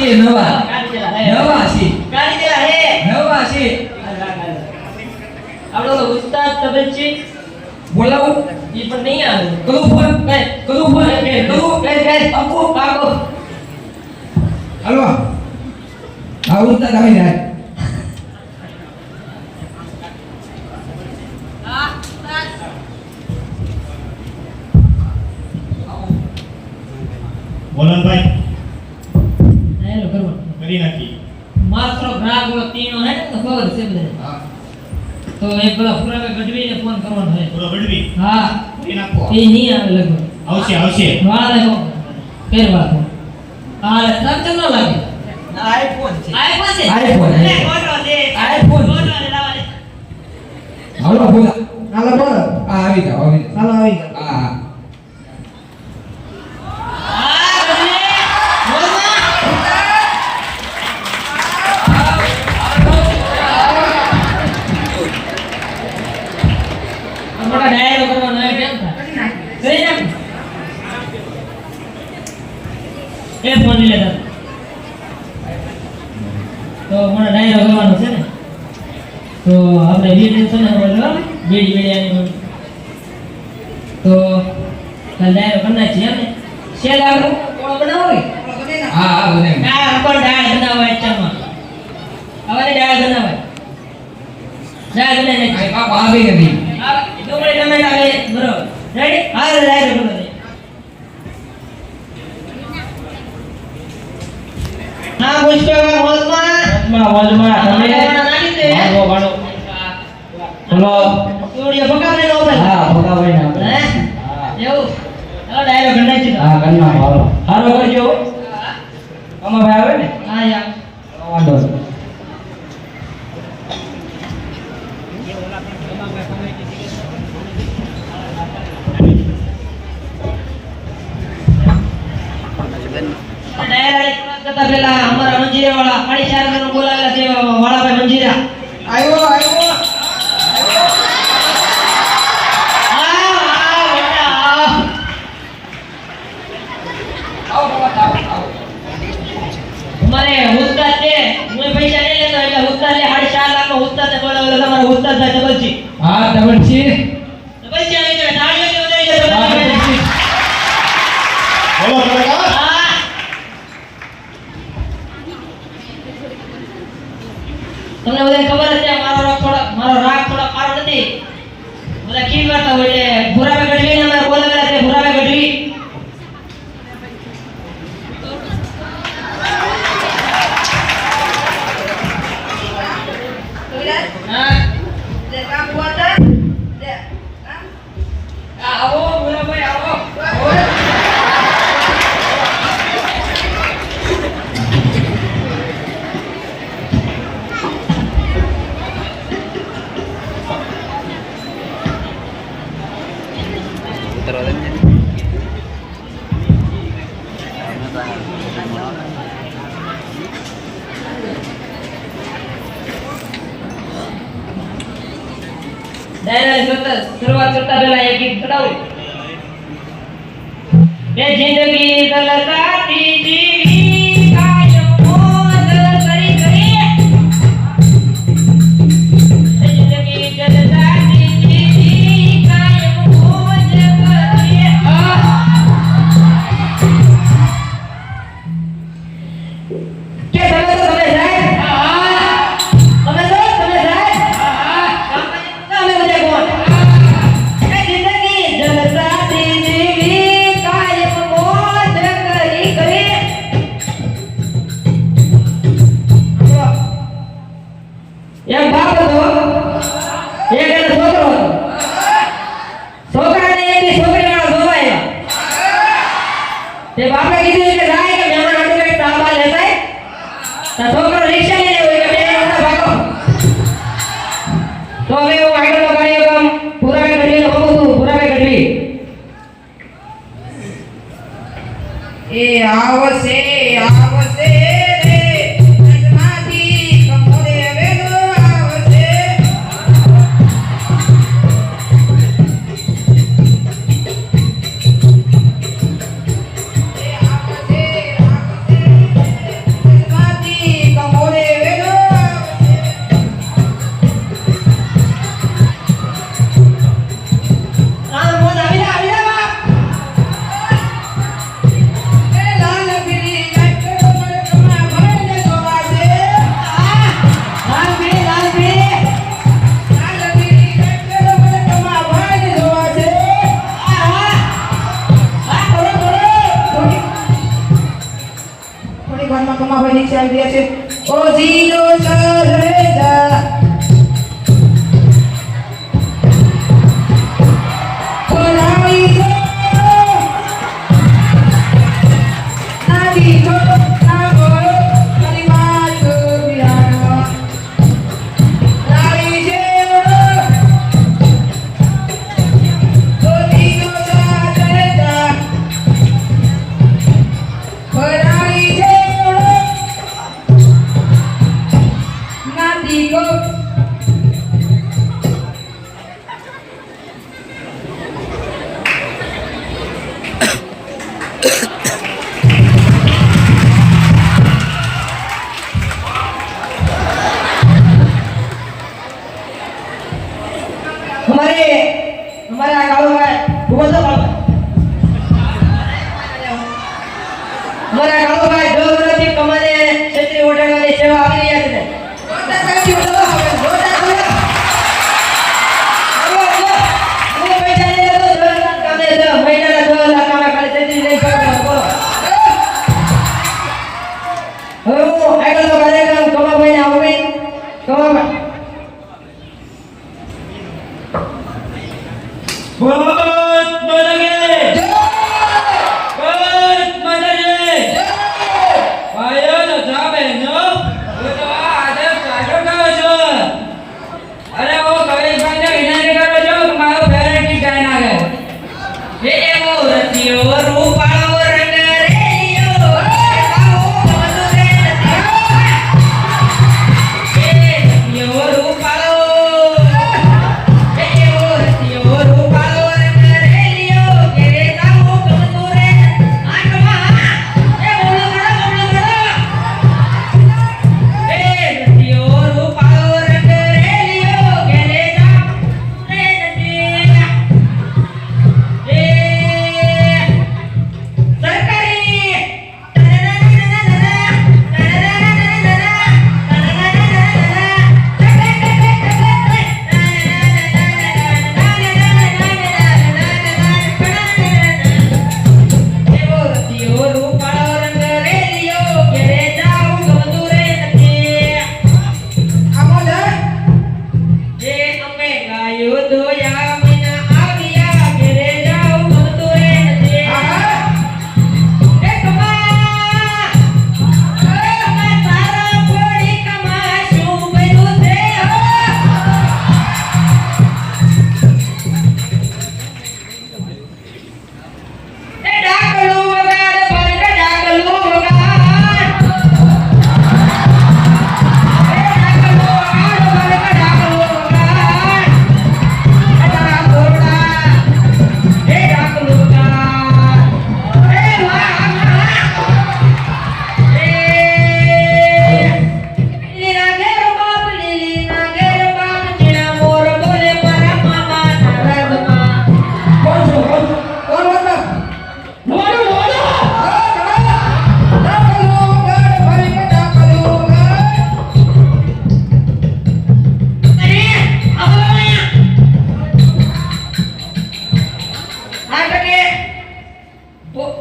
છે નવા. નવા છે. કાઢી દેલા હે. નવા છે. આપણો ઉસ્તાદ તબલચી બોલાવું. ઈ પણ નહીં આવે. કરું ફોન. કઈ કરું ફોન. કરું. કઈ કઈ આપો પાકો. હાલો. આ ઉસ્તાદ આવી જાય મોલનભાઈ હેલો કરવો કરી નાખી માત્ર ગ્રાહક ઓલો તીનો હે ને તો ખબર છે બધાને હા તો એ પેલા પુરાવે ગઢવીને ફોન કરવાનો હે પૂરો ગઢવી? હા. એ નાખો. એ નહીં આવે લગભગ. આવશે આવશે. વાળા ને ફેરવા ફોન હા તમ ન લાગે? આઈફોન છે. આઈફોન છે? આઈફોન, છે. ફોટો દે. આઈફોન. ફોટો દે લાવા દે. હાલો બોલા. હાલો બોલો. આ આવી જાવ આવી હાલો આવી જાવ હા હા. એ ફોન લેતા તો મને ડાયરો કરવાનો છે ને? તો આપણે બી ટેન્શન ને બોલો બેડી બેડી આની બોલ તો કાલ ડાયરો કરના છે ને? શેલ આવડો કોણ બનાવો હા હા બને હા પણ દાળ બનાવાય ચામાં હવે દાળ બનાવાય. દાળ બનાવીને આ બાબી નથી હા મને તમે લાગે બરોબર. રેડી હા ડાયરો કરો દે હા પુષ્પા હોલમાં વચમાં વચમાં તમે નાખી દે વાળો વાળો બોલો નો ભાઈ હા ભગાભાઈ ના હે હા એવું ચાલો ડાયરો કરી નાખી હા કન્ના વાળો હારો કરજો ભાઈ આવે ને મંજીરા વાળા પાડી ચાર જણ બોલાવેલા છે વાળાભાઈ મંજીરા. આવ્યો આવ્યો ઉસ્તાદ છે હું પૈસા નહીં લેતો એટલે ઉસ્તાદ લે સાડી ચાર લાખ નો ઉસ્તાદ બોલાવેલો તમારો ઉસ્તાદ ડબલજી. હા ડબલ છે તમને બધા ખબર છે મારો કરતા પહેલા એક ગીત ચડાવું એ જિંદગી દલતાતી એક બાપ હતો? એક એનો છોકરો હતો. છોકરાને એક છોકરી વાળા જોવા આવ્યા કીધું આપની ઘરમાં કમા હોય નીચે આવી ગયા છે ઓ જીરો ચાર જા 各位不过这把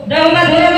Dalam.